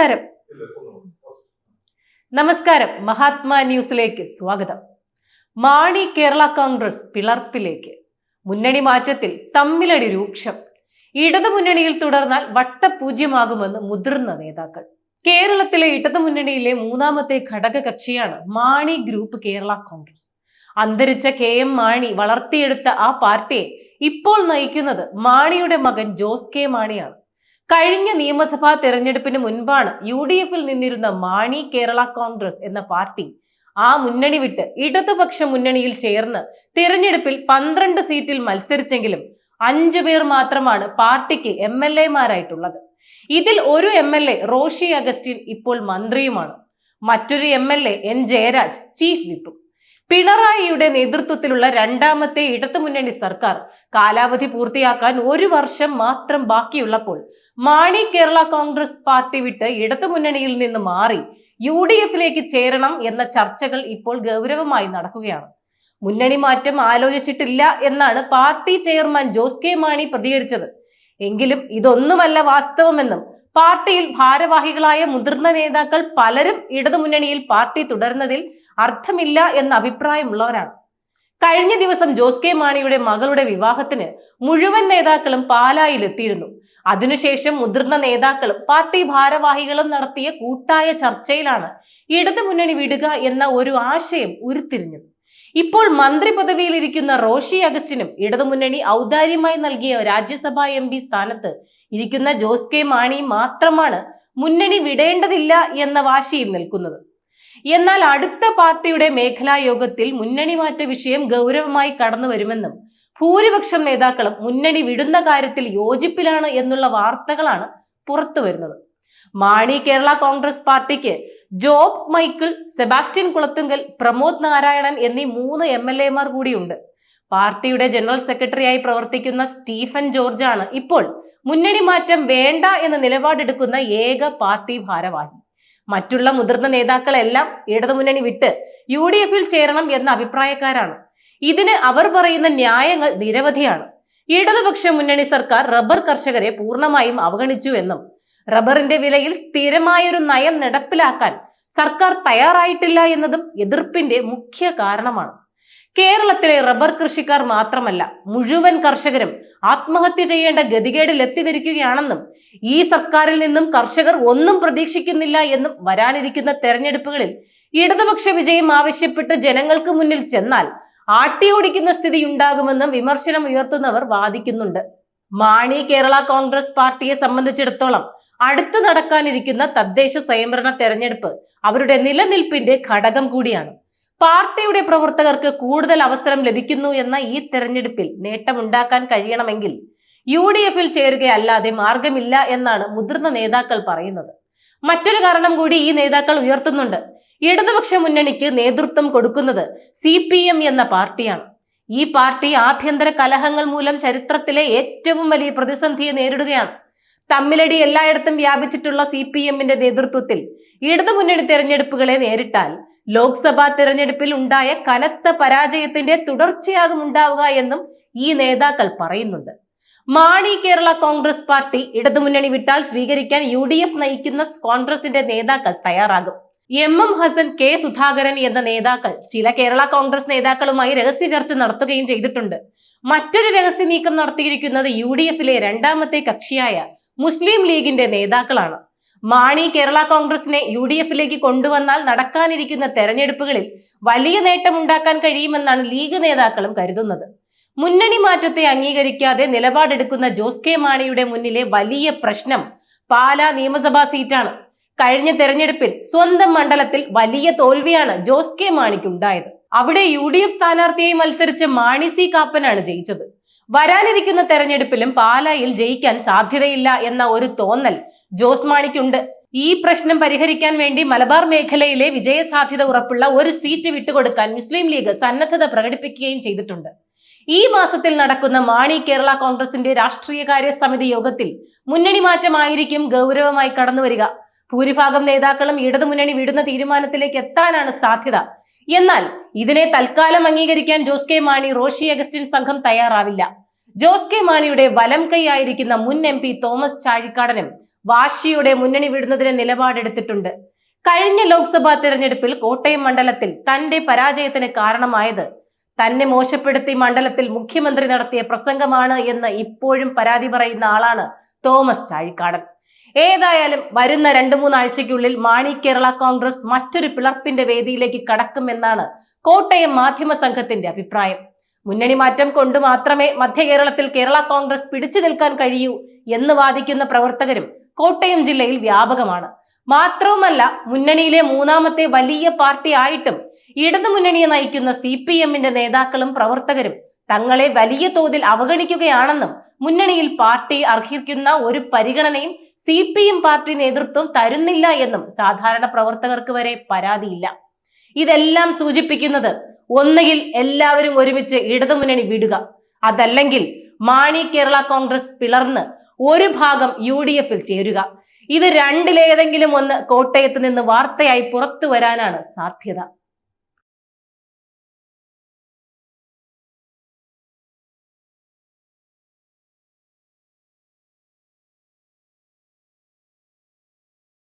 നമസ്കാരം. നമസ്കാരം. മഹാത്മാ ന്യൂസിലേക്ക് സ്വാഗതം. മാണി കേരള കോൺഗ്രസ് പിളർപ്പിലേക്ക്. മുന്നണി മാറ്റത്തിൽ തമ്മിലടി രൂക്ഷം. ഇടതുമുന്നണിയിൽ തുടർന്നാൽ വട്ടപൂജ്യമാകുമെന്ന് മുതിർന്ന നേതാക്കൾ. കേരളത്തിലെ ഇടതുമുന്നണിയിലെ മൂന്നാമത്തെ ഘടക കക്ഷിയാണ് മാണി ഗ്രൂപ്പ് കേരള കോൺഗ്രസ്. അന്തരിച്ച കെ എം മാണി വളർത്തിയെടുത്ത ആ പാർട്ടിയെ ഇപ്പോൾ നയിക്കുന്നത് മാണിയുടെ മകൻ ജോസ് കെ മാണിയാണ്. കഴിഞ്ഞ നിയമസഭാ തെരഞ്ഞെടുപ്പിന് മുൻപാണ് യു ഡി എഫിൽ നിന്നിരുന്ന മാണി കേരള കോൺഗ്രസ് എന്ന പാർട്ടി ആ മുന്നണി വിട്ട് ഇടതുപക്ഷ മുന്നണിയിൽ ചേർന്ന് തിരഞ്ഞെടുപ്പിൽ പന്ത്രണ്ട് സീറ്റിൽ മത്സരിച്ചെങ്കിലും അഞ്ചു പേർ മാത്രമാണ് പാർട്ടിക്ക് എം എൽ എമാരായിട്ടുള്ളത്. ഇതിൽ ഒരു M L A Roshi Augustine ഇപ്പോൾ മന്ത്രിയുമാണ്. മറ്റൊരു M L A N Jayaraj chief വിപ്പും പിണറായിയുടെ നേതൃത്വത്തിലുള്ള രണ്ടാമത്തെ ഇടതുമുന്നണി സർക്കാർ കാലാവധി പൂർത്തിയാക്കാൻ ഒരു വർഷം മാത്രം ബാക്കിയുള്ളപ്പോൾ മാണി കേരള കോൺഗ്രസ് പാർട്ടി വിട്ട് ഇടതുമുന്നണിയിൽ നിന്ന് മാറി യു ഡി എഫിലേക്ക് ചേരണം എന്ന ചർച്ചകൾ ഇപ്പോൾ ഗൗരവമായി നടക്കുകയാണ്. മുന്നണി മാറ്റം ആലോചിച്ചിട്ടില്ല എന്നാണ് party chairman Jose K Mani പ്രതികരിച്ചത്. എങ്കിലും ഇതൊന്നുമല്ല വാസ്തവമെന്നും പാർട്ടിയിൽ ഭാരവാഹികളായ മുതിർന്ന നേതാക്കൾ പലരും ഇടതുമുന്നണിയിൽ പാർട്ടി തുടരുന്നതിൽ അർത്ഥമില്ല എന്ന അഭിപ്രായമുള്ളവരാണ്. കഴിഞ്ഞ ദിവസം ജോസ് കെ മാണിയുടെ മകളുടെ വിവാഹത്തിന് മുഴുവൻ നേതാക്കളും പാലായിൽ എത്തിയിരുന്നു അതിനുശേഷം മുതിർന്ന നേതാക്കളും പാർട്ടി ഭാരവാഹികളും നടത്തിയ കൂട്ടായ ചർച്ചയിലാണ് ഇടതു മുന്നണി വിടുക എന്ന ഒരു ആശയം ഉരുത്തിരിഞ്ഞത്. ഇപ്പോൾ മന്ത്രി പദവിയിലിരിക്കുന്ന റോഷി അഗസ്റ്റിനും ഇടതുമുന്നണി ഔദാര്യമായി നൽകിയ രാജ്യസഭാ എം പി സ്ഥാനത്ത് ഇരിക്കുന്ന ജോസ് കെ മാണി മാത്രമാണ് മുന്നണി വിടേണ്ടതില്ല എന്ന വാശിയിൽ നിൽക്കുന്നത്. എന്നാൽ അടുത്ത പാർട്ടിയുടെ മേഖലാ യോഗത്തിൽ മുന്നണി മാറ്റ വിഷയം ഗൗരവമായി കടന്നു വരുമെന്നും ഭൂരിപക്ഷം നേതാക്കളും മുന്നണി വിടുന്ന കാര്യത്തിൽ യോജിപ്പിലാണ് എന്നുള്ള വാർത്തകളാണ് പുറത്തു വരുന്നത്. മാണി കേരള കോൺഗ്രസ് പാർട്ടിക്ക് ജോബ് മൈക്കിൾ സെബാസ്റ്റ്യൻ കുളത്തുങ്കൽ പ്രമോദ് നാരായണൻ എന്നീ മൂന്ന് എം എൽ എമാർ കൂടിയുണ്ട്. പാർട്ടിയുടെ ജനറൽ സെക്രട്ടറിയായി പ്രവർത്തിക്കുന്ന സ്റ്റീഫൻ ജോർജാണ് ഇപ്പോൾ മുന്നണി മാറ്റം വേണ്ട എന്ന നിലപാടെടുക്കുന്ന ഏക പാർട്ടി ഭാരവാഹി. മറ്റുള്ള മുതിർന്ന നേതാക്കളെല്ലാം ഇടതുമുന്നണി വിട്ട് യു ഡി എഫിൽ ചേരണം എന്ന അഭിപ്രായക്കാരാണ്. ഇതിന് അവർ പറയുന്ന ന്യായങ്ങൾ നിരവധിയാണ്. ഇടതുപക്ഷ മുന്നണി സർക്കാർ റബ്ബർ കർഷകരെ പൂർണമായും അവഗണിച്ചു എന്നും റബ്ബറിന്റെ വിലയിൽ സ്ഥിരമായൊരു നയം നടപ്പിലാക്കാൻ സർക്കാർ തയ്യാറായിട്ടില്ല എന്നതും എതിർപ്പിന്റെ മുഖ്യ കാരണമാണ്. കേരളത്തിലെ റബ്ബർ കൃഷിക്കാർ മാത്രമല്ല മുഴുവൻ കർഷകരും ആത്മഹത്യ ചെയ്യേണ്ട ഗതികേടിൽ എത്തിയിരിക്കുകയാണെന്നും ഈ സർക്കാരിൽ നിന്നും കർഷകർ ഒന്നും പ്രതീക്ഷിക്കുന്നില്ല എന്നും വരാനിരിക്കുന്ന തെരഞ്ഞെടുപ്പുകളിൽ ഇടതുപക്ഷ വിജയം ആവശ്യപ്പെട്ട് ജനങ്ങൾക്ക് മുന്നിൽ ചെന്നാൽ ആട്ടിയോടിക്കുന്ന സ്ഥിതി ഉണ്ടാകുമെന്നും വിമർശനം ഉയർത്തുന്നവർ വാദിക്കുന്നുണ്ട്. മാണി കേരള കോൺഗ്രസ് പാർട്ടിയെ സംബന്ധിച്ചിടത്തോളം അടുത്തു നടക്കാനിരിക്കുന്ന തദ്ദേശ സ്വയംഭരണ തെരഞ്ഞെടുപ്പ് അവരുടെ നിലനിൽപ്പിന്റെ ഘടകം കൂടിയാണ്. പാർട്ടിയുടെ പ്രവർത്തകർക്ക് കൂടുതൽ അവസരം ലഭിക്കുന്നു എന്ന ഈ തെരഞ്ഞെടുപ്പിൽ നേട്ടമുണ്ടാക്കാൻ കഴിയണമെങ്കിൽ യു ഡി എഫിൽ ചേരുകയല്ലാതെ മാർഗമില്ല എന്നാണ് മുതിർന്ന നേതാക്കൾ പറയുന്നത്. മറ്റൊരു കാരണം കൂടി ഈ നേതാക്കൾ ഉയർത്തുന്നുണ്ട്. ഇടതുപക്ഷ മുന്നണിക്ക് നേതൃത്വം കൊടുക്കുന്നത് സി എന്ന പാർട്ടിയാണ്. ഈ പാർട്ടി ആഭ്യന്തര കലഹങ്ങൾ മൂലം ചരിത്രത്തിലെ ഏറ്റവും വലിയ പ്രതിസന്ധിയെ നേരിടുകയാണ്. തമ്മിലടി എല്ലായിടത്തും വ്യാപിച്ചിട്ടുള്ള സി പി എമ്മിന്റെ നേതൃത്വത്തിൽ ഇടതുമുന്നണി തെരഞ്ഞെടുപ്പുകളെ നേരിട്ടാൽ ലോക്സഭാ തെരഞ്ഞെടുപ്പിൽ ഉണ്ടായ കനത്ത പരാജയത്തിന്റെ തുടർച്ചയാകും ഉണ്ടാവുക എന്നും ഈ നേതാക്കൾ പറയുന്നുണ്ട്. മാണി കേരള കോൺഗ്രസ് പാർട്ടി ഇടതുമുന്നണി വിട്ടാൽ സ്വീകരിക്കാൻ യു ഡി എഫ് നയിക്കുന്ന കോൺഗ്രസിന്റെ നേതാക്കൾ തയ്യാറാകും. M M Hassan K Sudhakaran എന്ന നേതാക്കൾ ചില കേരള കോൺഗ്രസ് നേതാക്കളുമായി രഹസ്യ ചർച്ച നടത്തുകയും ചെയ്തിട്ടുണ്ട്. മറ്റൊരു രഹസ്യ നീക്കം നടത്തിയിരിക്കുന്നത് യു ഡി എഫിലെ രണ്ടാമത്തെ കക്ഷിയായ മുസ്ലിം ലീഗിന്റെ നേതാക്കളാണ്. മാണി കേരള കോൺഗ്രസിനെ യു ഡി എഫിലേക്ക് കൊണ്ടുവന്നാൽ നടക്കാനിരിക്കുന്ന തെരഞ്ഞെടുപ്പുകളിൽ വലിയ നേട്ടമുണ്ടാക്കാൻ കഴിയുമെന്നാണ് ലീഗ് നേതാക്കളും കരുതുന്നത്. മുന്നണി മാറ്റത്തെ അംഗീകരിക്കാതെ നിലപാടെടുക്കുന്ന ജോസ് കെ മാണിയുടെ മുന്നിലെ വലിയ പ്രശ്നം പാലാ നിയമസഭാ സീറ്റാണ്. കഴിഞ്ഞ തെരഞ്ഞെടുപ്പിൽ സ്വന്തം മണ്ഡലത്തിൽ വലിയ തോൽവിയാണ് ജോസ് കെ മാണിക്കുണ്ടായത്. അവിടെ യു ഡി എഫ് സ്ഥാനാർത്ഥിയായി മത്സരിച്ച മാണി സി കാപ്പനാണ് ജയിച്ചത്. വരാനിരിക്കുന്ന തെരഞ്ഞെടുപ്പിലും പാലായിൽ ജയിക്കാൻ സാധ്യതയില്ല എന്ന ഒരു തോന്നൽ ജോസ് മാണിക്കുണ്ട്. ഈ പ്രശ്നം പരിഹരിക്കാൻ വേണ്ടി മലബാർ മേഖലയിലെ വിജയസാധ്യത ഉറപ്പുള്ള ഒരു സീറ്റ് വിട്ടുകൊടുക്കാൻ മുസ്ലിം ലീഗ് സന്നദ്ധത പ്രകടിപ്പിക്കുകയും ചെയ്തിട്ടുണ്ട്. ഈ മാസത്തിൽ നടക്കുന്ന മാണി കേരള കോൺഗ്രസിന്റെ രാഷ്ട്രീയകാര്യ സമിതി യോഗത്തിൽ മുന്നണി മാറ്റമായിരിക്കും ഗൗരവമായി കടന്നുവരിക ഭൂരിഭാഗം നേതാക്കളും ഇടതുമുന്നണി വിടുന്ന തീരുമാനത്തിലേക്ക് എത്താനാണ് സാധ്യത. എന്നാൽ ഇതിനെ തൽക്കാലം അംഗീകരിക്കാൻ ജോസ് കെ മാണി റോഷി അഗസ്റ്റിൻ സംഘം തയ്യാറാവില്ല. ജോസ് കെ മാണിയുടെ വലം കൈ ആയിരിക്കുന്ന മുൻ എം തോമസ് ചാഴിക്കാടനും വാശിയോടെ മുന്നണി വിടുന്നതിന് നിലപാടെടുത്തിട്ടുണ്ട്. കഴിഞ്ഞ ലോക്സഭാ തെരഞ്ഞെടുപ്പിൽ കോട്ടയം മണ്ഡലത്തിൽ തന്റെ പരാജയത്തിന് കാരണമായത് തന്നെ മോശപ്പെടുത്തി മണ്ഡലത്തിൽ മുഖ്യമന്ത്രി നടത്തിയ പ്രസംഗമാണ് എന്ന് ഇപ്പോഴും പരാതി പറയുന്ന ആളാണ് തോമസ് ചാഴിക്കാടൻ. ഏതായാലും വരുന്ന രണ്ടു മൂന്നാഴ്ചയ്ക്കുള്ളിൽ മാണി കേരള കോൺഗ്രസ് മറ്റൊരു പിളർപ്പിന്റെ വേദിയിലേക്ക് കടക്കുമെന്നാണ് കോട്ടയം മാധ്യമ സംഘത്തിന്റെ അഭിപ്രായം. മുന്നണി മാറ്റം കൊണ്ട് മാത്രമേ മധ്യ കേരളത്തിൽ കേരള കോൺഗ്രസ് പിടിച്ചു നിൽക്കാൻ കഴിയൂ എന്ന് വാദിക്കുന്ന പ്രവർത്തകരും കോട്ടയം ജില്ലയിൽ വ്യാപകമാണ്. മാത്രവുമല്ല മുന്നണിയിലെ മൂന്നാമത്തെ വലിയ പാർട്ടി ആയിട്ടും ഇടതുമുന്നണിയെ നയിക്കുന്ന സി പി എമ്മിന്റെ നേതാക്കളും പ്രവർത്തകരും തങ്ങളെ വലിയ തോതിൽ അവഗണിക്കുകയാണെന്നും മുന്നണിയിൽ പാർട്ടി അർഹിക്കുന്ന ഒരു പരിഗണനയും സി പി എം പാർട്ടി നേതൃത്വം തരുന്നില്ല എന്നും സാധാരണ പ്രവർത്തകർക്ക് വരെ പരാതിയില്ല. ഇതെല്ലാം സൂചിപ്പിക്കുന്നത് ഒന്നുകിൽ എല്ലാവരും ഒരുമിച്ച് ഇടതുമുന്നണി വിടുക അതല്ലെങ്കിൽ മാണി കേരള കോൺഗ്രസ് പിളർന്ന് ഒരു ഭാഗം യു ഡി എഫിൽ ചേരുക. ഇത് രണ്ടിലേതെങ്കിലും ഒന്ന് കോട്ടയത്ത് നിന്ന് വാർത്തയായി പുറത്തു വരാനാണ് സാധ്യത.